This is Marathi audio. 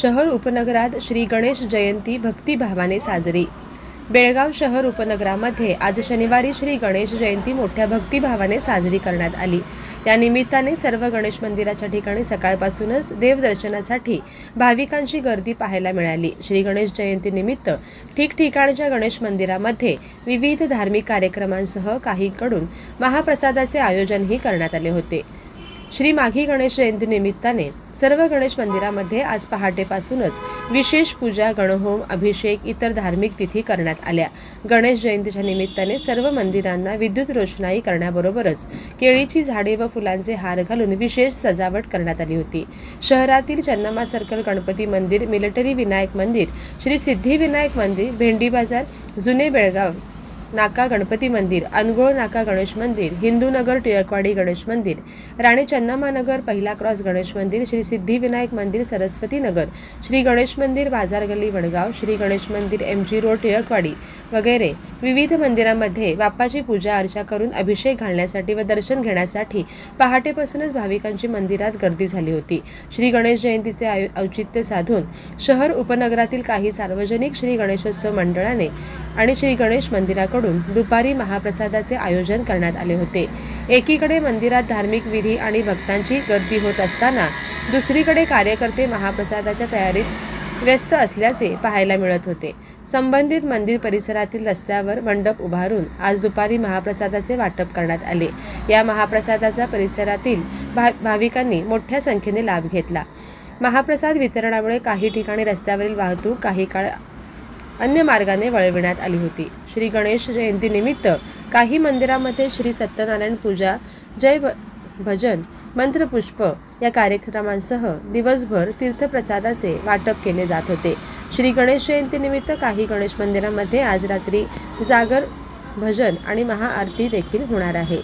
शहर उपनगरात श्री गणेश जयंती भक्तिभावाने साजरी. बेळगाव शहर उपनगरामध्ये आज शनिवारी श्री गणेश जयंती मोठ्या भक्तिभावाने साजरी करण्यात आली. या निमित्ताने सर्व गणेश मंदिराच्या ठिकाणी सकाळपासूनच देवदर्शनासाठी भाविकांची गर्दी पाहायला मिळाली. श्री गणेश जयंतीनिमित्त ठिकठिकाणच्या गणेश मंदिरामध्ये विविध धार्मिक कार्यक्रमांसह काहींकडून महाप्रसादाचे आयोजनही करण्यात आले होते. श्री माघी गणेश जयंती निमित्ताने सर्व गणेश मंदिरामध्ये आज पहाटेपासूनच विशेष पूजा गणहोम अभिषेक इतर धार्मिक तिथी करण्यात आल्या. गणेश जयंतीच्या निमित्ताने सर्व मंदिरांना विद्युत रोषणाई करण्याबरोबरच केळीची झाडे व फुलांचे हार घालून विशेष सजावट करण्यात आली होती. शहरातील चन्नमा सर्कल गणपती मंदिर मिलिटरी विनायक मंदिर श्री सिद्धिविनायक मंदिर भेंडी बाजार जुने बेळगाव नाका गणपती मंदिर अनगोळ नाका गणेश मंदिर हिंदूनगर टिळकवाडी गणेश मंदिर राणी चन्नमानगर पहिला क्रॉस गणेश मंदिर श्री सिद्धिविनायक मंदिर सरस्वती नगर श्री गणेश मंदिर बाजार गल्ली वडगाव श्री गणेश मंदिर एम जी रोड टिळकवाडी वगैरे. विविध मंदिरांमध्ये बाप्पाची पूजा अर्चा करून अभिषेक घालण्यासाठी व दर्शन घेण्यासाठी पहाटेपासूनच भाविकांची मंदिरात गर्दी झाली होती. श्री गणेश जयंतीचे आयु औचित्य साधून शहर उपनगरातील काही सार्वजनिक श्री गणेशोत्सव मंडळाने आणि श्री गणेश मंदिराकडून दुपारी महाप्रसादाचे आयोजन करण्यात आले होते. एकीकडे मंदिरात धार्मिक विधी आणि भक्तांची गर्दी होत असताना दुसरीकडे कार्यकर्ते महाप्रसादाच्या तयारीत व्यस्त असल्याचे पाहायला मिळत होते. संबंधित मंदिर परिसरातील रस्त्यावर मंडप उभारून आज दुपारी महाप्रसादाचे वाटप करण्यात आले. या महाप्रसादाचा परिसरातील भा भाविकांनी मोठ्या संख्येने लाभ घेतला. महाप्रसाद वितरणामुळे काही ठिकाणी रस्त्यावरील वाहतूक काही काळ अन्य मार्गाने वळविण्यात आली होती. श्री गणेश जयंतीनिमित्त काही मंदिरामध्ये श्री सत्यनारायण पूजा जय भ भजन मंत्रपुष्प या कार्यक्रमांसह दिवसभर तीर्थप्रसादाचे वाटप केले जात होते. श्री गणेश जयंतीनिमित्त काही गणेश मंदिरांमध्ये आज रात्री जागर भजन आणि महाआरती देखील होणार आहे.